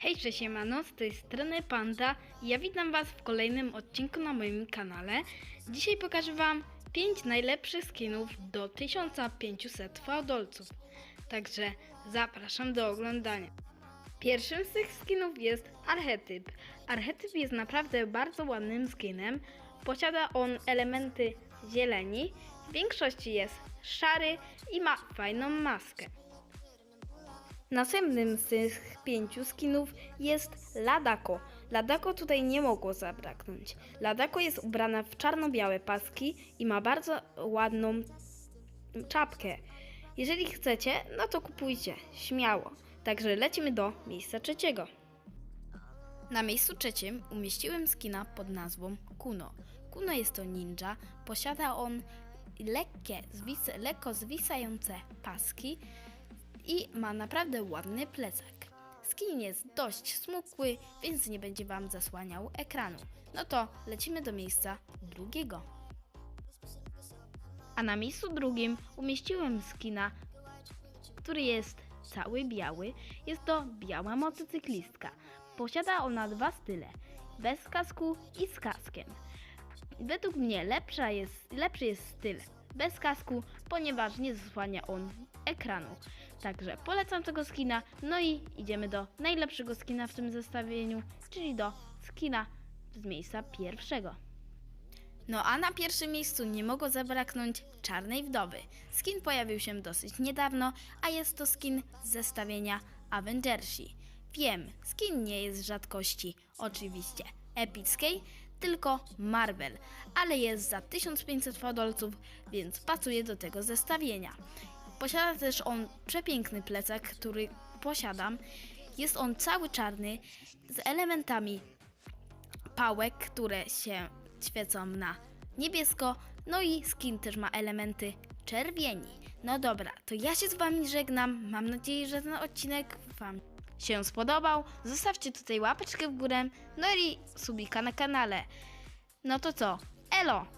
Hej, cześć, siemano, z tej strony Panda ja witam Was w kolejnym odcinku na moim kanale. Dzisiaj pokażę Wam 5 najlepszych skinów do 1500 fałdolców. Także zapraszam do oglądania. Pierwszym z tych skinów jest archetyp. Archetyp jest naprawdę bardzo ładnym skinem. Posiada on elementy zieleni, w większości jest szary i ma fajną maskę. Następnym z tych pięciu skinów jest Ladako. Ladako tutaj nie mogło zabraknąć. Ladako jest ubrana w czarno-białe paski i ma bardzo ładną czapkę. Jeżeli chcecie, no to kupujcie, śmiało. Także lecimy do miejsca trzeciego. Na miejscu trzecim umieściłem skina pod nazwą Kuno. Kuno jest to ninja, posiada on lekkie, zwis lekko zwisające paski i ma naprawdę ładny plecak. Skin jest dość smukły, więc nie będzie Wam zasłaniał ekranu. No to lecimy do miejsca drugiego. A na miejscu drugim umieściłem skina, który jest cały biały. Jest to biała motocyklistka. Posiada ona dwa style, bez kasku i z kaskiem. Według mnie lepsza jest, lepszy jest styl bez kasku, ponieważ nie zasłania on ekranu. Także polecam tego skina. No i idziemy do najlepszego skina w tym zestawieniu, czyli do skina z miejsca pierwszego. No a na pierwszym miejscu nie mogło zabraknąć Czarnej Wdowy. Skin pojawił się dosyć niedawno, a jest to skin z zestawienia Avengersi. Wiem, skin nie jest rzadkości, oczywiście epickiej, tylko Marvel, ale jest za 1500 fadolców, więc pasuje do tego zestawienia. Posiada też on przepiękny plecak, który posiadam. Jest on cały czarny z elementami pałek, które się świecą na niebiesko, no i skin też ma elementy czerwieni. No dobra, to ja się z Wami żegnam. Mam nadzieję, że ten odcinek Wam się spodobał. Zostawcie tutaj łapeczkę w górę, no i subika na kanale. No to co? Elo!